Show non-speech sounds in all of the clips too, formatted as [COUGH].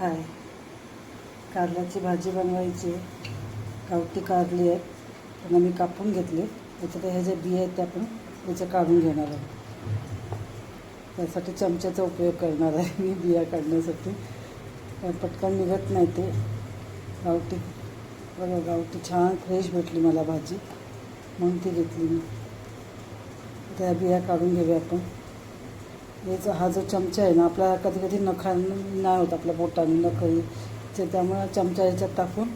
हाय. कारल्याची भाजी बनवायची आहे. गावठी कारली आहे. त्यांना मी कापून घेतले. त्याच्यात ह्या ज्या बिया आहेत त्या आपण त्याच्या काढून घेणार आहोत त्यासाठी चमच्याचा उपयोग करणार आहे मी बिया काढण्यासाठी. पण पटकन निघत नाही ते. गावठी बघा गावठी छान फ्रेश भेटली मला भाजी. म्हणून ती घेतली मी. त्या बिया काढून घेऊया आपण. याचा हा जो चमचा आहे ना आपल्याला कधी कधी नखा नाही होत आपल्या बोटाने नखही. ते त्यामुळे चमचा याच्यात टाकून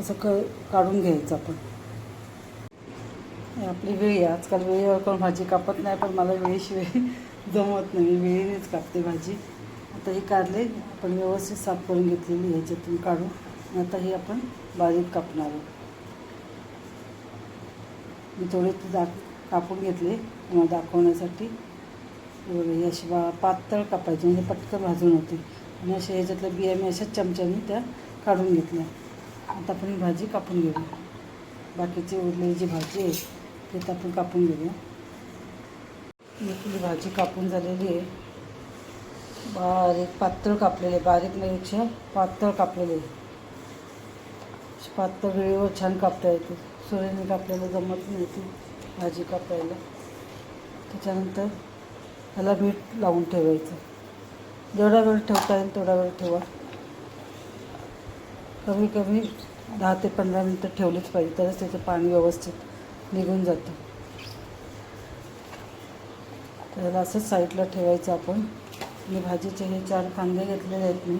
असं क काढून घ्यायचं आपण. आपली वेळी आहे. आजकाल वेळेवर कोण भाजी कापत नाही पण मला वेळीशिवाय [LAUGHS] जमत नाही. मी वेळेनेच कापते भाजी. आता ही काढले आपण व्यवस्थित साफ करून घेतलेली ह्याच्यातून काढून. आता ही आपण बारीक कापणार आहोत. मी थोडे ते दाख कापून घेतले तुम्हाला दाखवण्यासाठी. बघा ही अशी बा पातळ कापायची. म्हणजे पटकन भाजून होते. आणि अशा ह्याच्यातल्या बिया मी अशाच चमच्याने त्या काढून घेतल्या. आता आपण ही भाजी कापून घेऊया. बाकीची उरलेली जी भाजी आहे ते तर आपण कापून घेऊया. ही भाजी कापून झालेली आहे. बारीक पातळ कापलेले बारीक नाहीपेक्षा पातळ कापलेले पातळ वेळेवर छान कापता येते. सुरेने कापल्याला जमत नाही ती भाजी कापायला. त्याच्यानंतर ह्याला मीठ लावून ठेवायचं. जेवढा वेळ ठेवता येईल तेवढा वेळ ठेवा. कमी कमी दहा ते पंधरा मिनटं ठेवलीच पाहिजे तरच त्याचं पाणी व्यवस्थित निघून जातं. त्याला असंच साईडला ठेवायचं आपण. मी भाजीचे हे चार कांदे घेतलेले आहेत मी.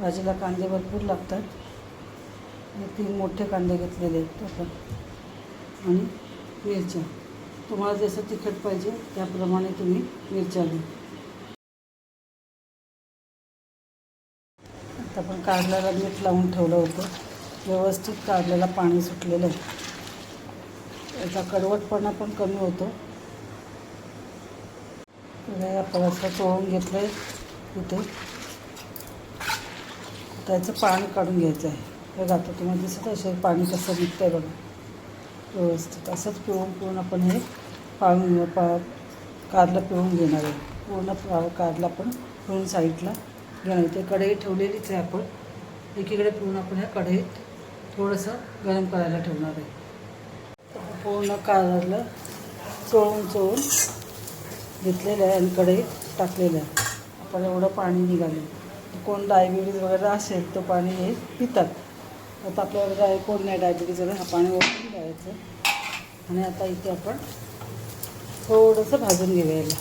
भाजीला कांदे भरपूर लागतात. आणि तीन मोठे कांदे घेतलेले आहेत आपण. आणि मिरच्या. तुम्हाला जसं तिखट पाहिजे त्याप्रमाणे तुम्ही मिरच्या आता आपण काढल्याला मीठ लावून ठेवलं होतं. व्यवस्थित काढलेला पाणी सुटलेलं आहे. याचा कडवटपणा पण कमी होतो. तर हे आपण असं चोळून घेतलं आहे तिथे त्याचं पाणी काढून घ्यायचं आहे. बघा आता तुम्हाला दिसत असेल पाणी कसं निघतं आहे बघा. व्यवस्थित. असंच पिळून पिळून आपण हे पाळून पा कारला पिळून घेणार आहे. पूर्ण पा- कारला आपण पिळून साईडला घेणार आहे. ते कढई ठेवलेलीच आहे आपण. एकीकडे पिळून आपण ह्या कढईत थोडंसं गरम करायला ठेवणार आहे. पूर्ण कारलं चोळून चोळून घेतलेलं आहे आणि कढईत टाकलेलं आहे. आपण एवढं पाणी निघालं. कोण डायबिटीज वगैरे असेल तर पाणी हे पितात. आता आपल्याला डाय कोण नाही डायबिटीज वगैरे हा पाणी ओळखून द्यायचं. आणि आता इथे आपण थोडंसं भाजून घेऊया याला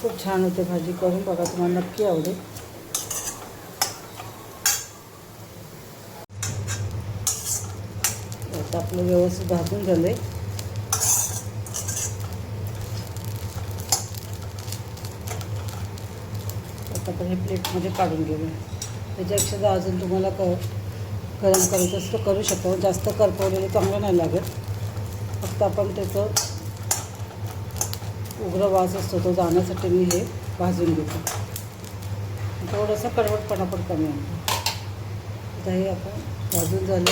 खूप छान होते भाजी करून बघा तुम्हाला नक्की आवडेल. आता आपलं व्यवस्थित भाजून झालं आहे आता आपण हे प्लेटमध्ये काढून घेऊया. त्याच्यापेक्षा जर अजून तुम्हाला क गरम करायचं असं तर करू शकतो. जास्त करपवलेलं चांगलं नाही लागत. फक्त आपण त्याचं उग्र वास असतो तो जाण्यासाठी मी हे भाजून घेतो. थोडंसं कडवटपणा पण कमी आहे आता हे आपण भाजून झालं.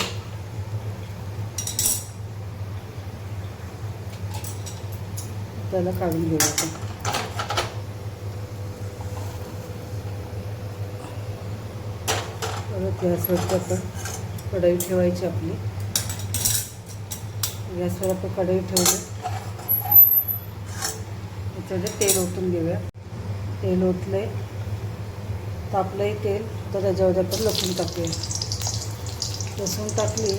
त्याला काढून घेऊ आपण. गॅसवरती आपण कढई ठेवायची आपली. गॅसवर आपण कढई ठेवली. त्याच्यामध्ये तेल ओतून घेऊया. तेल ओतले तापलंही तेल तर त्याच्यावर आपण लसूण टाकूया. लसूण टाकली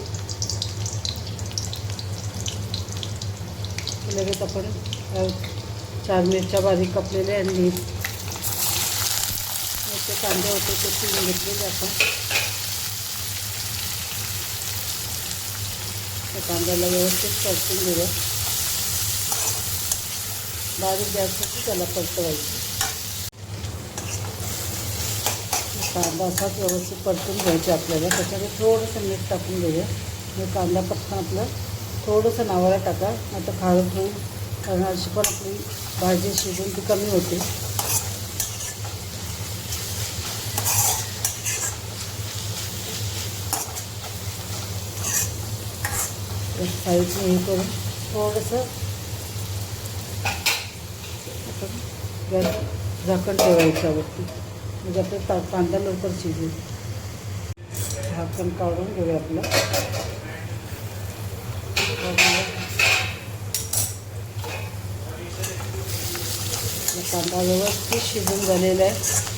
लगेच आपण चार मिरच्या बारीक कापलेल्या आणि ते कांदे होते ते पिळून घेतलेले आपण. कांद्याला व्यवस्थित परतून घेऊया बारीक गॅसवरती त्याला परतवायचं. कांदा असाच व्यवस्थित परतून घ्यायचा आपल्याला. त्याच्यामध्ये थोडंसं मीठ टाकून घेऊया मी कांदा पटकन आपलं थोडंसं नावाला टाका. आता खारट होईल कारण अशी पण आपली भाजी शिजून ती कमी होते. साईडने हे करून थोडंसं आपण गॅस झाकण ठेवायचं वरती म्हणजे आपलं ता कांदा लवकर शिजेल झाकण काढून घेऊया आपलं कांदा व्यवस्थित शिजून झालेला आहे.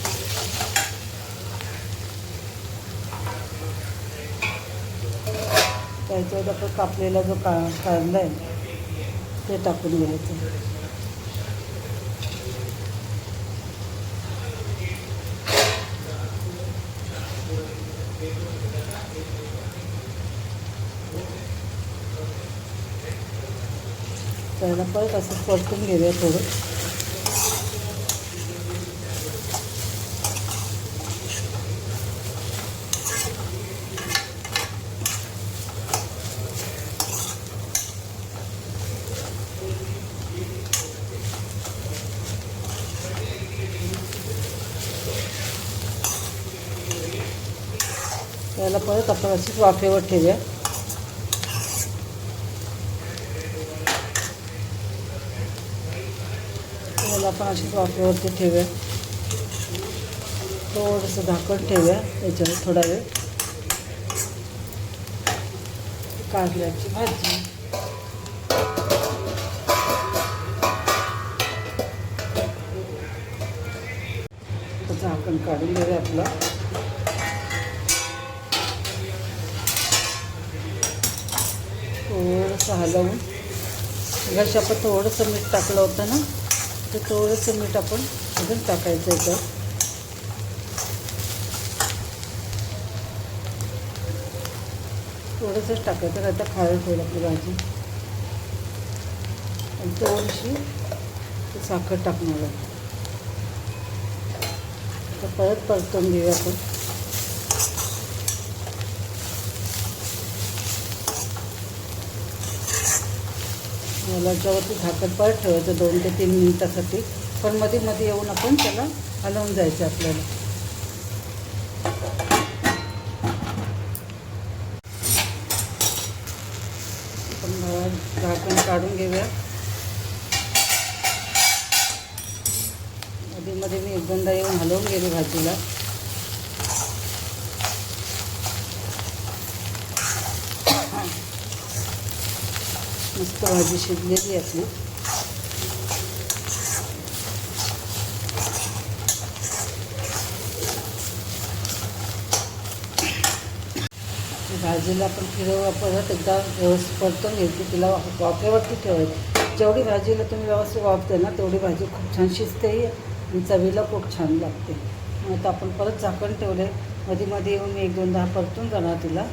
त्याच्यावर पण कापलेला जो का कांदा आहे ते टाकून घ्यायचं. त्याला परत असं परतून घेऊया थोडं. त्याला परत आपण असेच वाफेवर ठेवूया. याला आपण असेच वाफेवरती ठेवूया. थोडंसं झाकण ठेवूया त्याच्यावर थोडा वेळ. कारल्याची भाजी. झाकण काढून घेऊया आपलं. असं हलवून मगाशी आपण थोडंसं मीठ टाकलं होतं ना ते थोडंसं मीठ आपण अजून टाकायचं होतं थोडंसंच टाकायचं नाही तर खायला होईल आपली भाजी. आणि थोडीशी साखर टाकणार आहे. तर परत परतून घेऊया आपण. याच्यावरती झाकण परत ठेवायचं दोन ते तीन मिनिटासाठी. पण मध्ये मध्ये येऊन आपण त्याला हलवून जायचं आपल्याला. आपण झाकण काढून घेऊया. मध्ये मध्ये मी एक दोनदा येऊन हलवून गेले भाजीला. मस्त भाजी शिजलेली आहे आपली. भाजीला आपण फिरव परत एकदा व्यवस्थित परतून घ्यायची तिला वाफेवरती ठेवायची. जेवढी भाजीला तुम्ही व्यवस्थित वापते ना तेवढी भाजी खूप छान शिजतेही आणि चवीला खूप छान लागते. मग आता आपण परत झाकण ठेवले. मध्ये मध्ये येऊन मी एक दोनदा परतून जाणार तिला.